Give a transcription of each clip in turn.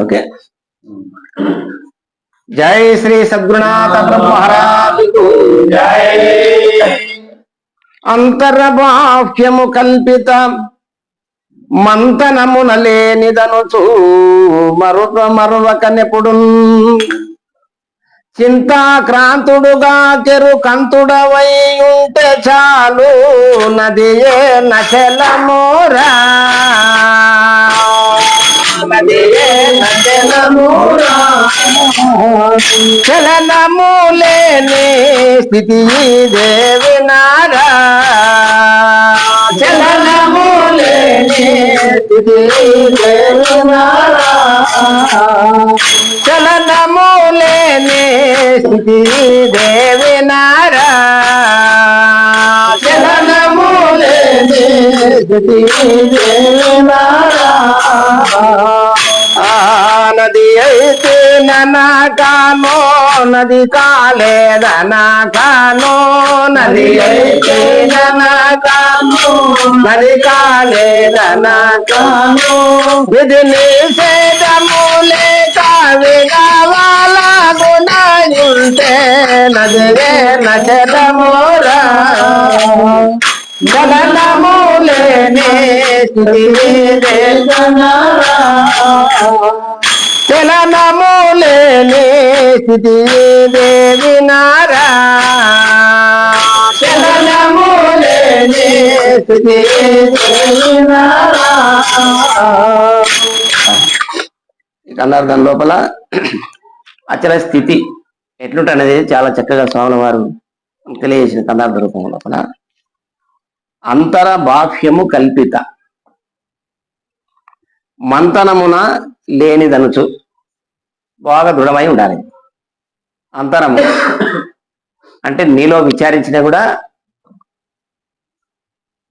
Okay. జై శ్రీ సద్గురునాథ ప్రభు మహారాజుకు అంతర్బాహ్యము కల్పిత మంతనమున లేనిదనుచు మరువ మరువక నెప్పుడు చింతాక్రాంతుడుగా చెరు కంతుడవై ఉంటే చాలు నదియే నచలమోరా నదియే నచలమోరా చలనము లేని స్థితి దేవి నారా. చలనము లేని స్థితి దేవి నారా చలనము లేని స్థితి దేవి నారా చలనము లేని స్థితి దేవి నారా నది అయితే ననకానో నది కాలేదనకానో నది అయితే ననకానో నది కాలేదనకానో విధి నిషేధములే కావిగవాల గుణయుంటే నదిరే నచరమోరా జగనములేనే చలనములేనే దేవి నారా చలనములేనే స్థితి దేవి నారా కన్నార్థం లోపల అచల స్థితి ఎట్లుంటనేది చాలా చక్కగా స్వాముల వారు తెలియజేసిన కన్నార్థ రూపం లోపల. అంతర బాహ్యము కల్పిత. మంతనమున లేనిదనుచు బాగా దృఢమై ఉండాలి. అంతరము. అంటే నీలో విచారించినా కూడా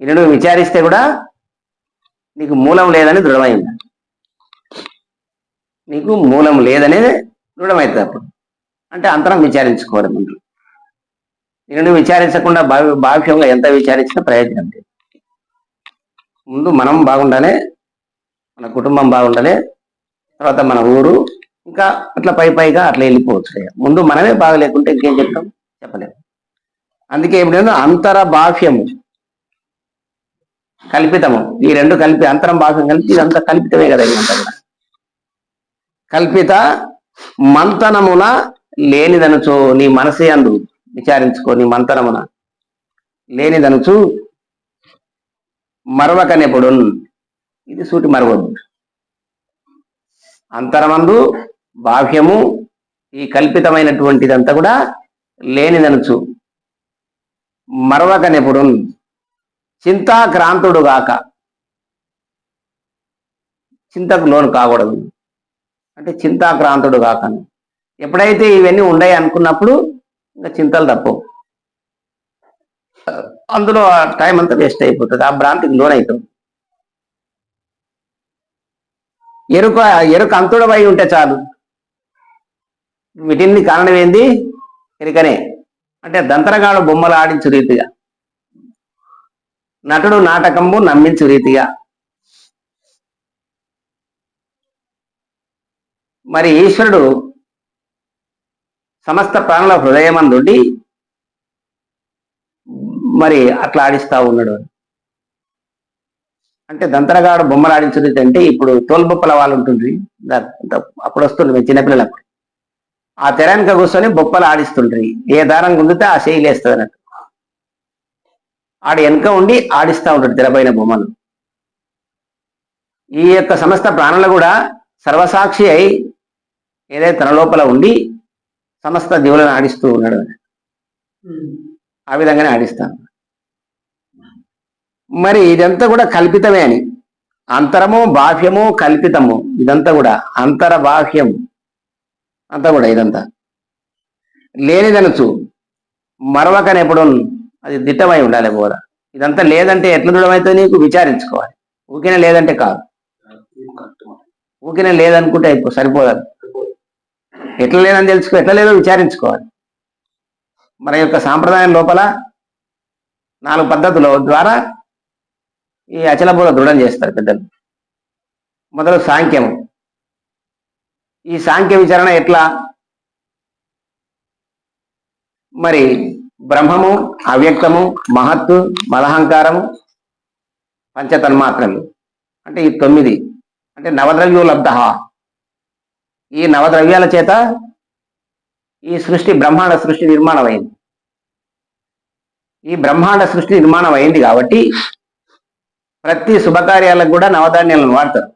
ఇది విచారిస్తే కూడా నీకు మూలం లేదని దృఢమై ఉండాలి. నీకు మూలం లేదనేది దృఢమవుతుంది అప్పుడు. అంటే అంతరం విచారించుకోవడం నిన్ను నేను విచారించకుండా భావి బాహ్యంగా ఎంత విచారించినా ప్రయోజనం లేదు ముందు మనం బాగుండాలి మన కుటుంబం బాగుండాలి తర్వాత మన ఊరు ఇంకా అట్లా పై పైగా అట్లా వెళ్ళిపోవచ్చు ముందు మనమే బాగలేకుంటే ఇంకేం చెప్తాం? చెప్పలేము. అందుకే ఇప్పుడు అంతర బాహ్యము కల్పితము ఈ రెండు కలిపి అంతరం బాహ్యం కలిపి ఇదంతా కల్పితమే కదా ఇదంతా కూడా కల్పిత మంతనమున లేనిదనుచు నీ మనసే అందు విచారించుకో నీ మంతనమున. లేనిదనుచు మరవకనెప్పుడు ఇది సూటి మరవద్దు. అంతరమందు బాహ్యము ఈ కల్పితమైనటువంటిదంతా కూడా లేనిదనుచు. మరవకనెప్పుడు చింతాక్రాంతుడు గాక చింతకు లోను కాకూడదు. అంటే చింతాక్రాంతుడు కాకను ఎప్పుడైతే ఇవన్నీ ఉన్నాయి అనుకున్నప్పుడు ఇంకా చింతలు తప్పవు. అందులో ఆ టైం అంతా వేస్ట్ అయిపోతుంది. ఆ భ్రాంతికి లోనవుతుంది ఎరుక ఎరుక అంతుడవై ఉంటే చాలు. వీటిని కారణం ఏంది? ఎరుకనే. అంటే దంతరగాడు బొమ్మలు ఆడించు రీతిగా. నటుడు నాటకంబు నమ్మించు రీతిగా. మరి ఈశ్వరుడు సమస్త ప్రాణుల హృదయమందుండి మరి అట్లా ఆడిస్తా ఉన్నాడు. అంటే దంతరగాడు బొమ్మలు ఆడించుది అంటే ఇప్పుడు తోలుబొప్పల వాళ్ళు ఉంటుంది. అప్పుడు వస్తుంది మేము చిన్నపిల్లలకు ఆ తెరానిక కూర్చొని బొప్పలు ఆడిస్తుండ్రి. ఏ దారం గుందితే ఆ చేయి లేస్తుంది అన్నట్టు. ఆడు వెనక ఉండి ఆడిస్తా ఉంటాడు తెరపైన బొమ్మలు. ఈ యొక్క సమస్త ప్రాణులు కూడా సర్వసాక్షి అయి ఏదైతే తన లోపల ఉండి సమస్త జీవులను ఆడిస్తూ ఉన్నాడు. ఆ విధంగానే ఆడిస్తాను మరి ఇదంతా కూడా కల్పితమే అని. అంతరము బాహ్యము కల్పితము ఇదంతా కూడా అంతర బాహ్యం. అంతా కూడా ఇదంతా. లేనిదనచు మరవకనెప్పుడు అది దిట్టమై ఉండాలి బోధ. ఇదంతా లేదంటే ఎట్లా దృఢమైతే నీకు? విచారించుకోవాలి. ఊకిన లేదంటే కాదు. ఊకిన లేదనుకుంటే అయిపో సరిపోదు. ఎట్లా లేదని తెలుసుకో ఎట్లా లేదో విచారించుకోవాలి. మన యొక్క సాంప్రదాయం లోపల నాలుగు పద్ధతుల ద్వారా ఈ అచలబోధ దృఢం చేస్తారు పెద్దలు. మొదలు సాంఖ్యము. ఈ సాంఖ్య విచారణ ఎట్లా? మరి బ్రహ్మము అవ్యక్తము మహత్తు మదహంకారము పంచతన్మాత్రలు. అంటే ఈ తొమ్మిది. అంటే నవద్రవ్యో లబ్ధ. ఈ నవద్రవ్యాల చేత ఈ సృష్టి బ్రహ్మాండ సృష్టి నిర్మాణం అయింది ఈ బ్రహ్మాండ సృష్టి నిర్మాణం అయింది కాబట్టి ప్రతి శుభకార్యాలకు కూడా నవధాన్యాలను వాడతారు.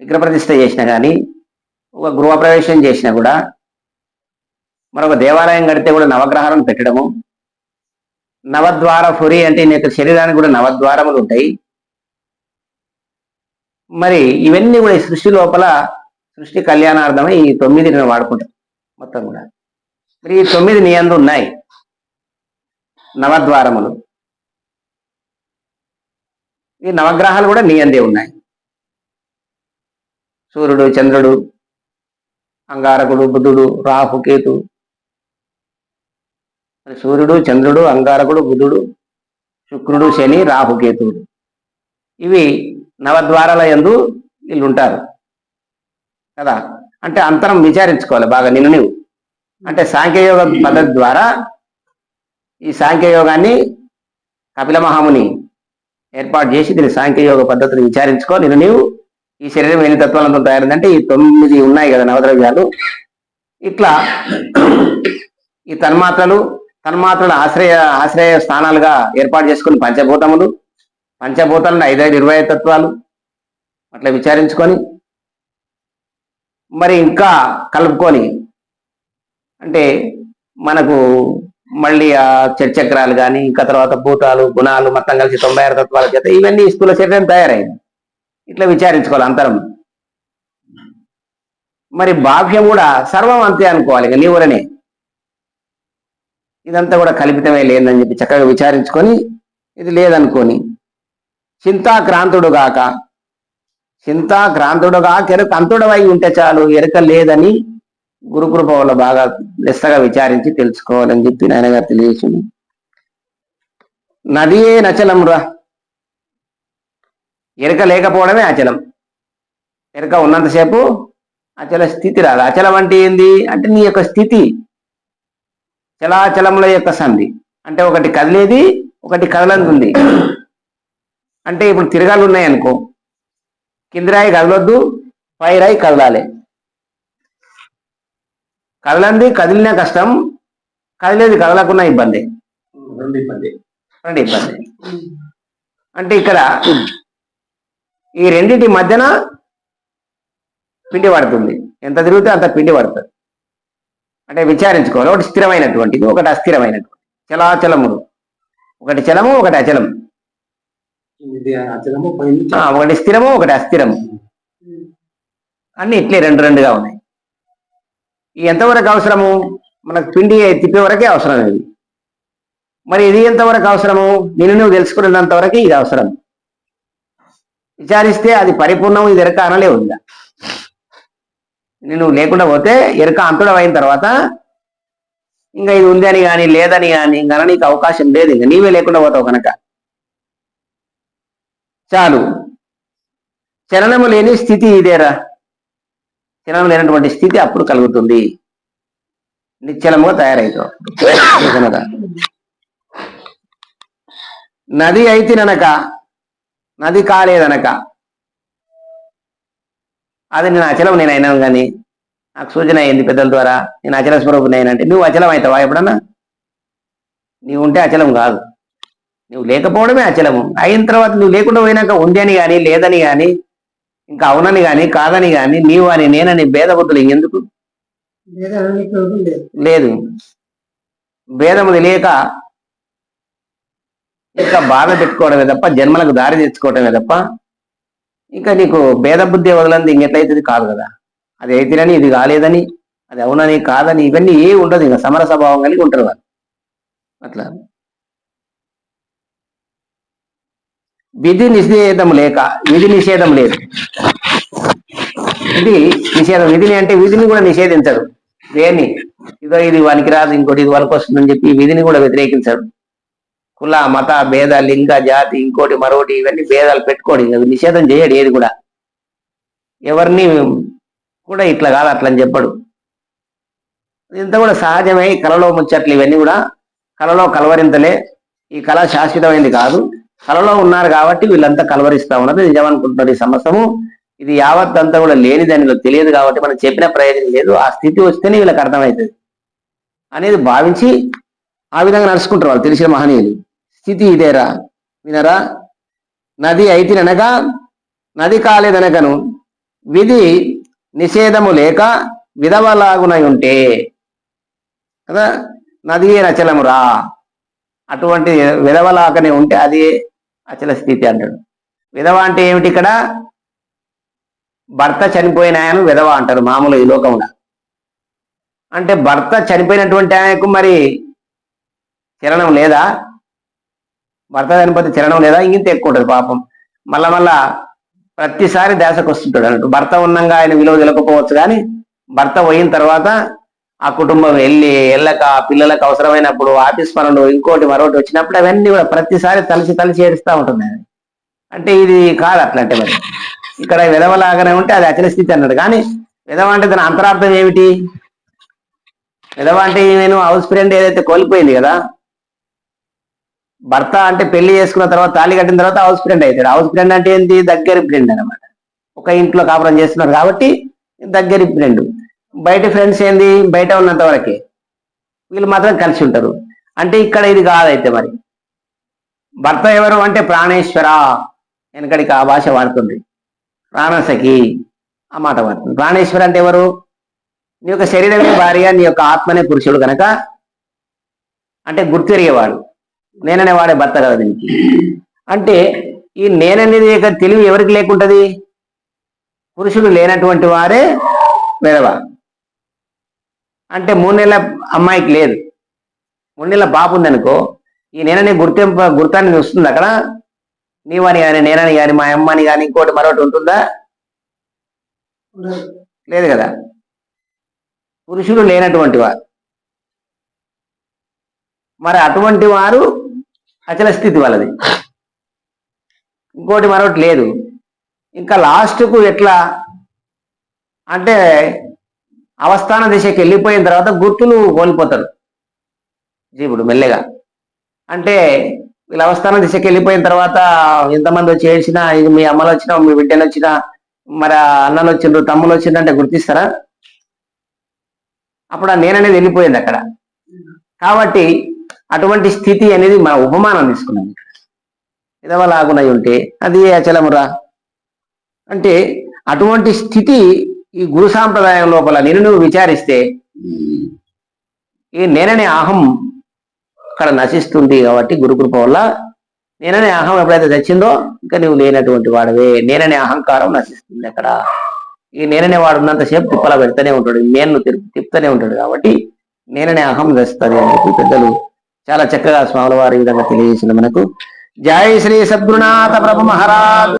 విగ్రహప్రతిష్ఠ చేసినా కానీ ఒక గృహప్రవేశం చేసినా కూడా మరొక దేవాలయం కడితే కూడా నవగ్రహాలను పెట్టడము నవద్వార ఫురి అంటే నీ యొక్క శరీరానికి కూడా నవద్వారములు ఉంటాయి. మరి ఇవన్నీ కూడా ఈ సృష్టి లోపల సృష్టి కళ్యాణార్థమై ఈ తొమ్మిది నేను వాడుకుంటాను మొత్తం కూడా. మరి ఈ తొమ్మిది నీ అందు ఉన్నాయి. నవద్వారములు. ఈ నవగ్రహాలు కూడా నీ అందే ఉన్నాయి. సూర్యుడు చంద్రుడు అంగారకుడు బుధుడు రాహు కేతు. మరి సూర్యుడు చంద్రుడు అంగారకుడు బుధుడు శుక్రుడు శని రాహుకేతువుడు ఇవి నవద్వారాల యందు వీళ్ళు ఉంటారు కదా? అంటే అంతరం విచారించుకోవాలి బాగా నిన్ను నువ్వు అంటే సాంఖ్యయోగ పద్ధతి ద్వారా ఈ సాంఖ్యయోగాన్ని కపిల మహాముని ఏర్పాటు చేసి దీని సాంఖ్యయోగ పద్ధతిని విచారించుకో. నేను నీవు ఈ శరీరం ఎన్ని తత్వాలతో తయారైందంటే ఈ తొమ్మిది ఉన్నాయి కదా నవద్రవ్యాలు. ఇట్లా ఈ తన్మాత్రలు తన్మాత్రల ఆశ్రయ ఆశ్రయ స్థానాలుగా ఏర్పాటు చేసుకుని పంచభూతములు పంచభూతాలను ఐదైదు ఇరవై తత్వాలు అట్లా విచారించుకొని మరి ఇంకా కలుపుకొని అంటే మనకు మళ్ళీ ఆ చర్చక్రాలు కానీ ఇంకా తర్వాత భూతాలు గుణాలు మొత్తం కలిసి తొంభై ఆరు తత్వాల చేత ఇవన్నీ స్థూల శరీరం తయారైంది. ఇట్లా విచారించుకోవాలి అంతరం మరి బాహ్యం కూడా సర్వం అంతే అనుకోవాలి ఇక నీవులనే ఇదంతా కూడా కల్పితమే లేదని చెప్పి చక్కగా విచారించుకొని ఇది లేదనుకొని చింతాక్రాంతుడుగాక గాక ఎరుక అంతుడవై ఉంటే చాలు ఎరుక లేదని గురుకృప వల్ల బాగా లెస్సగా విచారించి తెలుసుకోవాలని చెప్పి నాయన గారు తెలియజేసింది. నదియే నచలం రా. ఎరక లేకపోవడమే అచలం. ఎరక ఉన్నంతసేపు అచల స్థితి రాదు. అచలం అంటే ఏంది? అంటే నీ యొక్క స్థితి. చలాచలముల యొక్క సంధి. అంటే ఒకటి కదిలేది ఒకటి కదలంది అంటే ఇప్పుడు తిరగాలు ఉన్నాయి అనుకో కింది రాయి కదలొద్దు పై రాయి కదలాలి. కదలంది కదిలినా కష్టం కదిలేది కదలకున్నా ఇబ్బంది. రెండు ఇబ్బంది. రెండు ఇబ్బంది. అంటే ఇక్కడ ఈ రెండింటి మధ్యన పిండి పడుతుంది. ఎంత తిరిగితే అంత పిండి పడుతుంది. అంటే విచారించుకోవాలి. ఒకటి స్థిరమైనటువంటిది ఒకటి అస్థిరమైనటువంటి చలాచలములు. ఒకటి చలము ఒకటి అచలము. ఒకటి స్థిరము ఒకటి అస్థిరము. అన్ని ఇట్లే రెండు రెండుగా ఉన్నాయి. ఎంతవరకు అవసరము? మనకు పిండి తిప్పే వరకే అవసరం ఇది. మరి ఇది ఎంతవరకు అవసరము? నేను నువ్వు తెలుసుకున్నంత వరకు ఇది అవసరం. విచారిస్తే అది పరిపూర్ణం ఇది ఎరక అనలే ఉందా నేను లేకుండా పోతే ఎరక అంతుడం అయిన తర్వాత ఇంకా ఇది ఉంది అని కానీ లేదని కానీ ఇంకా నీకు అవకాశం లేదు. ఇంకా నీవే లేకుండా పోతావు కనుక. చాలు. చలనము లేని స్థితి ఇదేరా. చలనం లేనటువంటి స్థితి అప్పుడు కలుగుతుంది. నిశ్చలముగా తయారైతావు కనుక నది అయితేనక నది కాలేదనక అది నేను అచలం నేను అయినాను కానీ నాకు సూచన అయింది పెద్దల ద్వారా? నేను అచల స్వరూపుని అయినంటే నువ్వు అచలం అవుతావా ఎప్పుడన్నా? నీవు ఉంటే అచలం కాదు. నువ్వు లేకపోవడమే అచలము. అయిన తర్వాత నువ్వు లేకుండా పోయినాక ఉంది అని కానీ లేదని కానీ ఇంకా అవునని గాని కాదని గాని నీవు అని నేనని భేదబుద్ధులు ఎందుకు? లేదు. భేదము తెలియక ఇంకా బాధ పెట్టుకోవడమే తప్ప జన్మలకు దారి తెచ్చుకోవడమే తప్ప ఇంకా నీకు భేద బుద్ధి వదలంది ఇంకెట్లయితే కాదు కదా. అది అయితేనని ఇది కాలేదని అది అవునని కాదని ఇవన్నీ ఏ ఉండదు ఇంకా సమర స్వభావం కలిగి ఉంటారు వాళ్ళు అట్లా. విధి నిషేధం లేక విధి నిషేధం లేదు. ఇది నిషేధం. విధిని అంటే విధిని కూడా నిషేధించడు దేని ఇదో ఇది వానికి రాదు ఇంకోటి ఇది వాళ్ళకి వస్తుందని చెప్పి విధిని కూడా వ్యతిరేకించడు కుల మత భేద లింగ జాతి ఇంకోటి మరొకటి ఇవన్నీ భేదాలు పెట్టుకోడు. అవి నిషేధం చేయడు ఏది కూడా. ఎవరిని కూడా ఇట్లా కాదు అట్లా అని చెప్పడు. ఇంత కూడా సహజమై. కళలో ముచ్చట్లు ఇవన్నీ కూడా కళలో కలవరింతలే. ఈ కళ శాశ్వతమైంది కాదు. కలలో ఉన్నారు కాబట్టి వీళ్ళంతా కలవరిస్తా ఉన్నది నిజమనుకుంటున్నారు ఈ సమస్తము ఇది యావత్ అంతా కూడా లేని దానిలో తెలియదు కాబట్టి మనం చెప్పిన ప్రయోజనం లేదు. ఆ స్థితి వస్తేనే వీళ్ళకి అర్థమవుతుంది. అనేది భావించి ఆ విధంగా నడుచుకుంటారు వాళ్ళు తెలిసిన మహనీయులు. స్థితి ఇదేరా. వినరా? నది అయితేననగా నది కాలేదనగను. విధి నిషేధము లేక విధవలాగునై ఉంటే కదా? నది అచలమురా అటువంటి విధవలాగానే ఉంటే అది అచల స్థితి అంటాడు. విధవ అంటే ఏమిటి ఇక్కడ? భర్త చనిపోయిన ఆయన విధవ అంటారు మామూలు ఈ లోకంలో. అంటే భర్త చనిపోయినటువంటి ఆయనకు మరి చరణం లేదా? భర్త చనిపోతే చరణం లేదా? ఇంత ఎక్కువ ఉంటుంది పాపం. మళ్ళా మళ్ళా ప్రతిసారి దేశకు వస్తుంటాడు అన్నట్టు. భర్త ఉన్నంగా ఆయన విలువ తెలకపోవచ్చు కానీ భర్త పోయిన తర్వాత ఆ కుటుంబం వెళ్ళి వెళ్ళక పిల్లలకు అవసరమైనప్పుడు ఆఫీస్ పనులు ఇంకోటి మరొకటి వచ్చినప్పుడు అవన్నీ కూడా ప్రతిసారి తలసి తలసి ఏడుస్తూ ఉంటుంది అంటే ఇది కాదు అట్లాంటి మరి. ఇక్కడ విధవలాగానే ఉంటే అది అచల స్థితి అన్నాడు. కానీ విధవ అంటే దాని అంతరార్థం ఏమిటి? విధవ అంటే నేను హౌస్ ఫ్రెండ్ ఏదైతే కోల్పోయింది కదా భర్త అంటే పెళ్ళి చేసుకున్న తర్వాత తాళి కట్టిన తర్వాత హౌస్ ఫ్రెండ్ అవుతాడు. హౌస్ ఫ్రెండ్ అంటే ఏంటి దగ్గరి ఫ్రెండ్ అనమాట ఒక ఇంట్లో కాపురం చేస్తున్నారు కాబట్టి దగ్గర ఫ్రెండ్. బయట ఫ్రెండ్స్ ఏంది? బయట ఉన్నంత వరకే. వీళ్ళు మాత్రం కలిసి ఉంటారు. అంటే ఇక్కడ ఇది కాదైతే మరి. భర్త ఎవరు అంటే ప్రాణేశ్వర వెనకడికి ఆ భాష వాడుతుంది. ప్రాణసఖి ఆ మాట వాడుతుంది. ప్రాణేశ్వర అంటే ఎవరు? నీ యొక్క శరీరమే భార్య నీ యొక్క ఆత్మనే పురుషుడు కనుక. అంటే గుర్తెరిగేవాడు నేననే వాడే భర్త కదా దీనికి. అంటే ఈ నేననేది తెలివి ఎవరికి లేకుంటది? పురుషుడు లేనటువంటి వారే విధవ అంటే మూడు నెలల అమ్మాయికి లేదు. మూడు నెలల బాబు ఉందనుకో ఈ నేననే గుర్తింపు గుర్తాన్ని వస్తుంది అక్కడ. నీవని కానీ నేనని కానీ మా అమ్మని కానీ ఇంకోటి మరొకటి ఉంటుందా? లేదు కదా. పురుషుడు లేనటువంటి వారు మరి అటువంటి వారు అచల స్థితి వాళ్ళది. ఇంకోటి మరొకటి లేదు. ఇంకా లాస్ట్కు ఎట్లా? అంటే అవస్థాన దిశకి వెళ్ళిపోయిన తర్వాత గుర్తులు కోల్పోతారు. జీవుడు మెల్లగా. అంటే వీళ్ళ అవస్థాన దిశకి వెళ్ళిపోయిన తర్వాత ఎంతమంది వచ్చి ఏడ్చినా ఇది మీ అమ్మలు వచ్చినా మీ బిడ్డలు వచ్చినా మరి అన్నలు వచ్చిండ్రు తమ్ములు వచ్చిండ్రు అంటే గుర్తిస్తారా? అప్పుడు ఆ నేననేది వెళ్ళిపోయింది అక్కడ. కాబట్టి అటువంటి స్థితి అనేది మన ఉపమానం తీసుకున్నాం ఇక్కడ. ఇదవలాగునై ఉంటే అది అచలమురా? అంటే అటువంటి స్థితి ఈ గురు సాంప్రదాయం లోపల నేను నువ్వు విచారిస్తే ఈ నేననే అహం అక్కడ నశిస్తుంది కాబట్టి గురుకృప వల్ల నేననే అహం ఎప్పుడైతే తెచ్చిందో ఇంకా నువ్వు లేనటువంటి వాడవే. నేననే అహంకారం నశిస్తుంది అక్కడ. ఈ నేననే వాడు ఉన్నంతసేపు తిప్పల పెడతానే ఉంటాడు. నేను తిప్పుతూనే ఉంటాడు కాబట్టి నేననే అహం తెస్తుంది అని చెప్పి పెద్దలు చాలా చక్కగా స్వాముల వారి విధంగా తెలియజేసింది మనకు. జై శ్రీ సద్గురునాథ ప్రభు మహారాజ్.